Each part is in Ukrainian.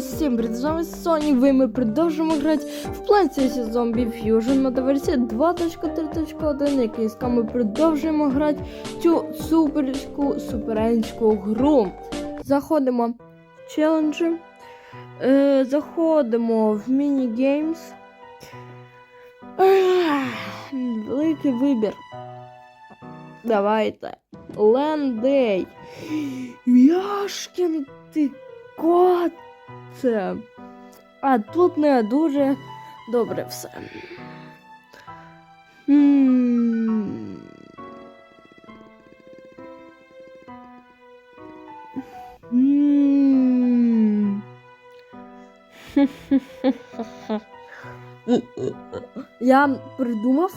Усім привіт, з вами Соні, ви ми продовжуємо грати в Plants. Zombie Fusion Мода-версія 2.3.1, який з ми продовжуємо грати цю суперську, суперенську гру. Заходимо в челенджі, е, заходимо в міні-геймс. Великий вибір. Давайте. Лендей. Яшкін ти кот. Це. А тут не дуже добре все. М. М. Я придумав,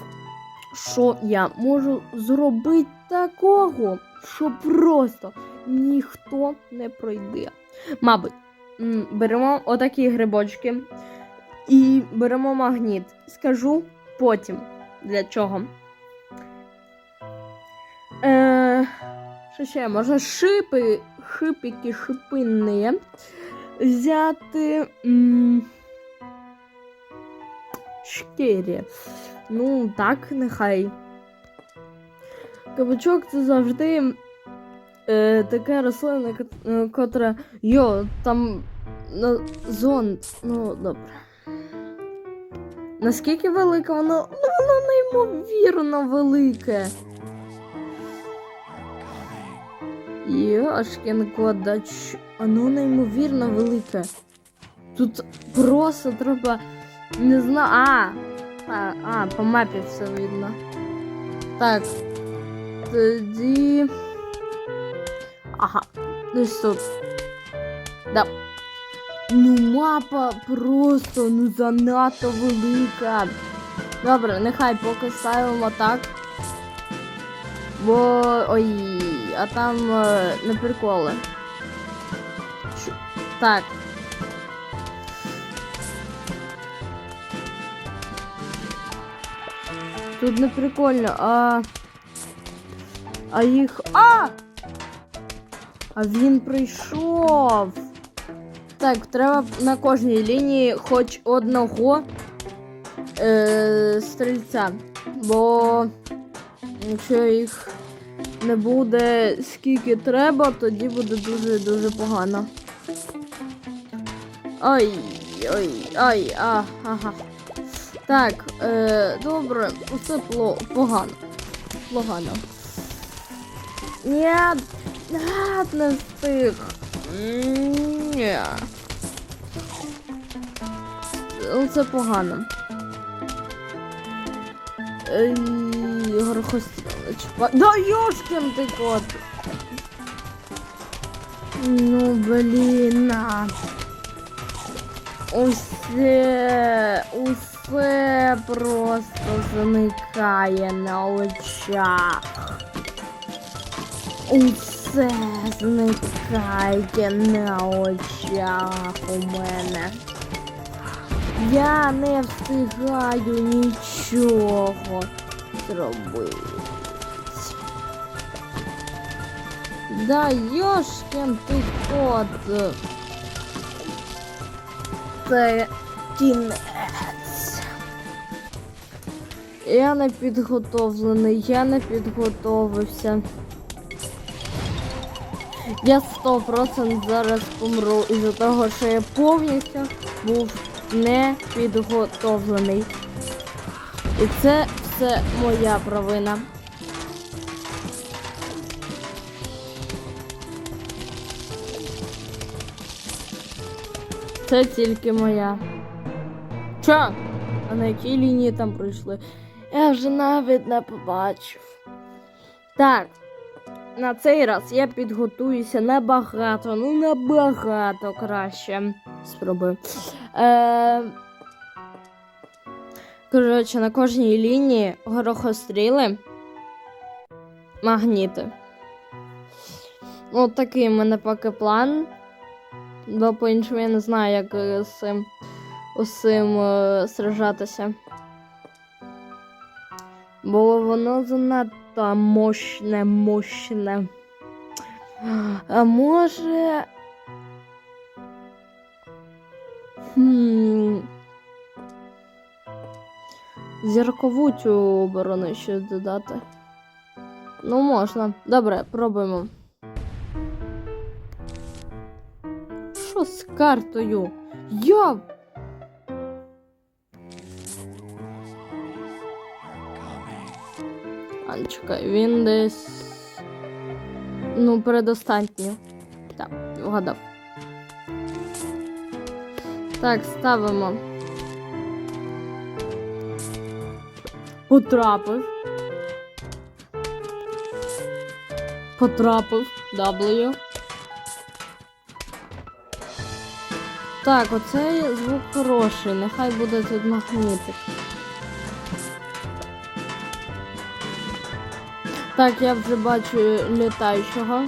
що я можу зробити такого, що просто ніхто не пройде. Мабуть, м, беремо отакі грибочки і беремо магніт. Скажу потім для чого. Е, що ще можна шипи, шипики, шипини взяти. М, шкірі. Ну, так, нехай. Кабачок це завжди е, така рослина, е, котра. Йо, там на зон. Ну, добре. Наскільки велика воно? Ну, воно неймовірно велике. Йошкін кодач. Воно неймовірно велике. Тут просто треба. Не знаю. А, а, а, по мапі все видно. Так. Тоді. Ага, десь тут. Да. Ну, мапа просто ну занадто велика. Добре, нехай поки ставимо так. Бо. Ой, а там е, не приколи. Що? Так. Тут не прикольно, а. А їх. А! А він прийшов. Так, треба на кожній лінії хоч одного е, стрільця. Бо якщо їх не буде скільки треба, тоді буде дуже-дуже погано. Ой, ой, ой, а, ага. Так, е, добре, усе погано. Погано. Ні, Нет, не. Ні. Це погано. Ей, Горохостілочка. Да йошкін ти кот! Ну, блін. Усе, усе просто зникає на очах. Зникає на очах у мене. Я не встигаю нічого зробити. Да йошкін ти кот. Це кінець. Я не підготовлений, я не підготовився. Я 100% зараз помру із-за того, що я повністю був не підготовлений. І це все моя провина. Це тільки моя. Чо? А на якій лінії там пройшли? Я вже навіть не побачив. Так. На цей раз я підготуюся набагато, ну набагато краще. Спробую. Е... Коротше, на кожній лінії горохостріли магніти. От такий в мене поки план. Бо по-іншому я не знаю, як е, з цим усім е, сражатися. Бо воно занадто мощне, мощне. А може. Хм. Зіркову цю оборону ще додати. Ну, можна. Добре, пробуємо. Що з картою? Я. А, чекай, він десь. Ну, передостатньо. Так, вгадав. Так, ставимо. Потрапив. Потрапив. W. Так, оцей звук хороший. Нехай буде тут магнітик. Так, я вже бачу літаючого.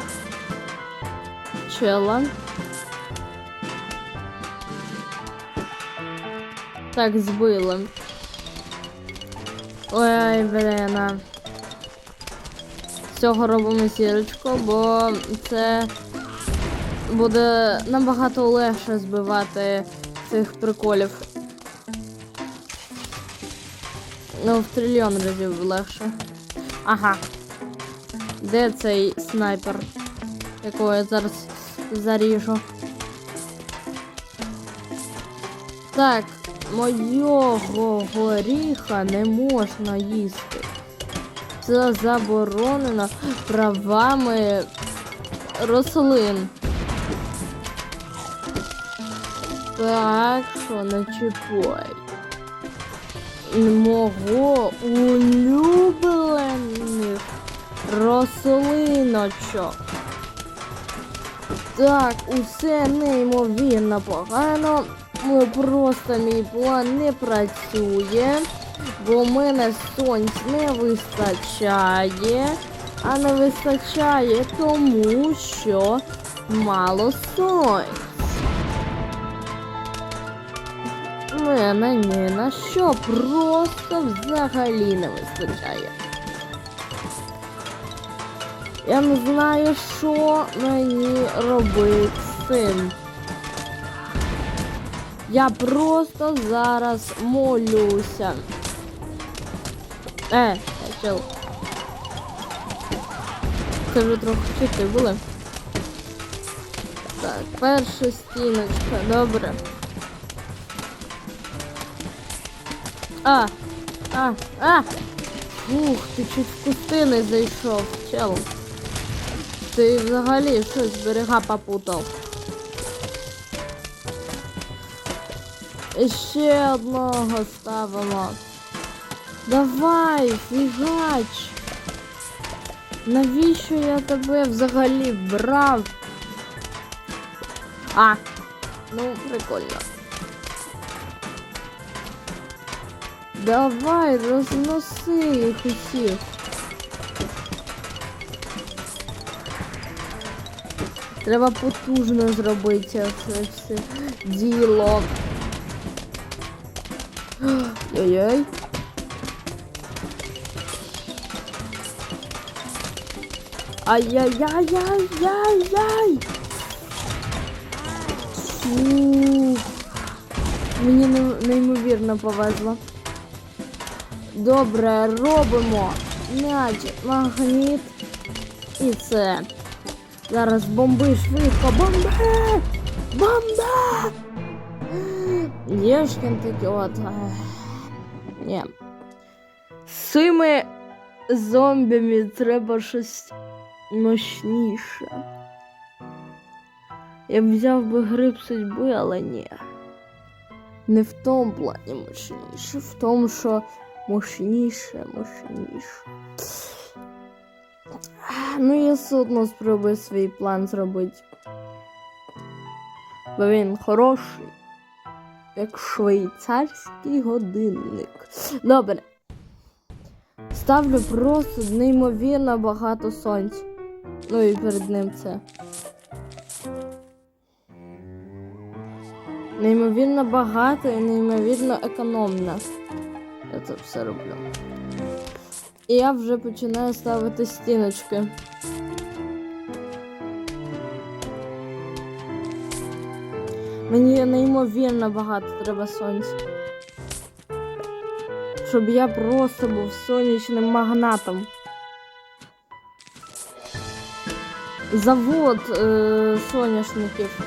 Чела. Так, збили. Ой, блін. З цього робимо сірочку, бо це буде набагато легше збивати цих приколів. Ну, в трильйон разів легше. Ага. Де цей снайпер? Якого я зараз заріжу? Так, мойого горіха не можна їсти. Це заборонено правами рослин. Так, що не чіпай. Мого улюблених рослиночок. Так, усе неймовірно погано. Ну, просто мій план не працює, бо в мене сонць не вистачає, а не вистачає тому, що мало сонць. Мене ні на що просто взагалі не вистачає. Я не знаю, що мені робити з цим. Я просто зараз молюся. Е, чел. Це вже трохи чити були. Так, перша стіночка, добре. А, а, а! Ух, ти чуть в кусти не зайшов, чел. Ти взагалі щось берега попутав. Ще одного ставимо. Давай, фігач. Навіщо я тебе взагалі брав? А, ну прикольно. Давай, розноси їх усіх. Треба потужно зробити це все діло. Ой-ой. Ай-яй-яй-яй-яй-яй! Мені неймовірно повезло. Добре, робимо. М'яч, магніт. І це. Зараз бомби швидко. Бомби! Бомба! Єшкін таки от. ех. Ні. З цими зомбіми треба щось мощніше. Я б взяв би гриб судьби, але ні. Не в тому плані мощніше, в тому, що мощніше, мощніше. Ну, я все одно спробую свій план зробити. Бо він хороший, як швейцарський годинник. Добре. Ставлю просто неймовірно багато сонць. Ну і перед ним це. Неймовірно багато і неймовірно економно. Я це все роблю. І я вже починаю ставити стіночки. Мені неймовірно багато треба сонця. Щоб я просто був сонячним магнатом. Завод е, соняшників.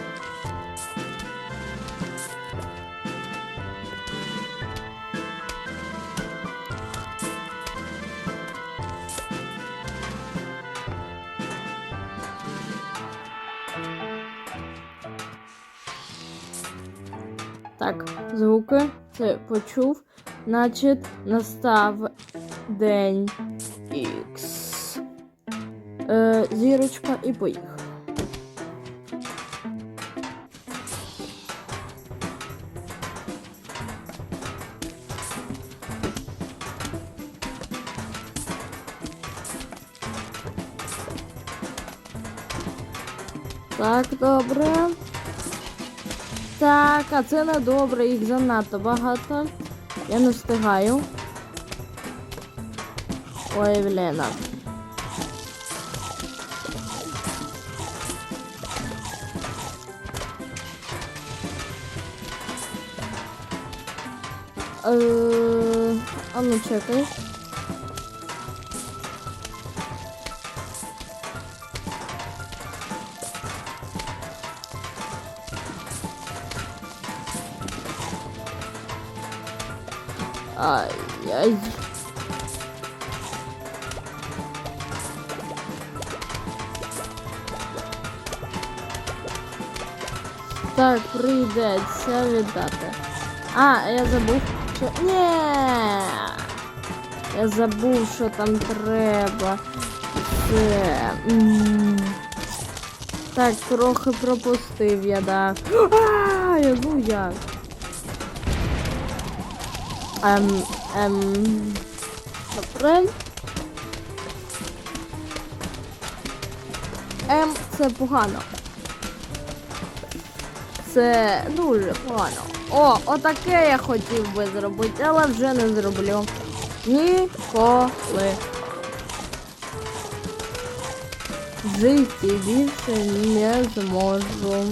Так, звуки це почув. Значить, настав день Х. Е, зірочка і поїхав. Так, добре. Так, а це не добре, їх занадто багато. Я не встигаю. Ой, блін. Е, А ну чекай. Так, прийдеться віддати. А, я забув, що. Ні. Я забув, що там треба. Це. Так, трохи пропустив я, да. А, я ну як. Ем, ем, добре. Ем, це погано. Це дуже погано. О, отаке я хотів би зробити, але вже не зроблю. Ніколи. В житті більше не зможу.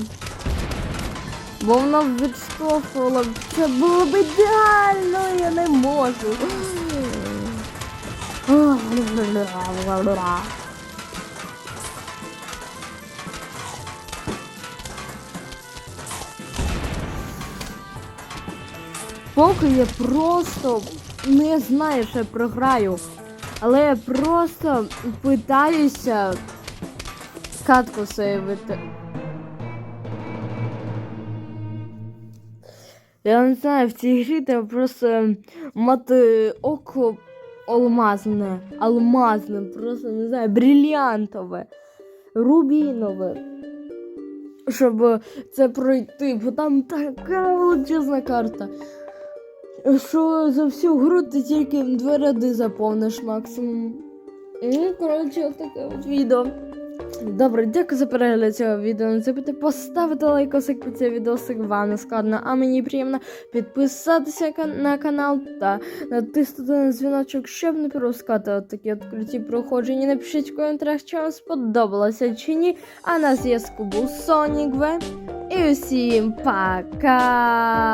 Бо воно відштовхувало. Це було б ідеально, я не можу. Поки я просто не знаю, що я програю. Але я просто питаюся катку сейвити. Я не знаю, в цій грі треба просто мати око алмазне, алмазне, просто не знаю, брильянтове, рубінове. Щоб це пройти, бо там така величезна карта. Що за всю гру ти тільки два ряди заповниш максимум. Ну, коротше, таке от відео. Добре, дякую за перегляд цього відео. Не забудьте поставити лайкосик під це відосик, вам не складно, а мені приємно підписатися на канал та натиснути на дзвіночок, щоб не пропускати от такі от круті проходження. Напишіть в коментарях, чи вам сподобалося чи ні. А на зв'язку був Сонік В. І усім пока!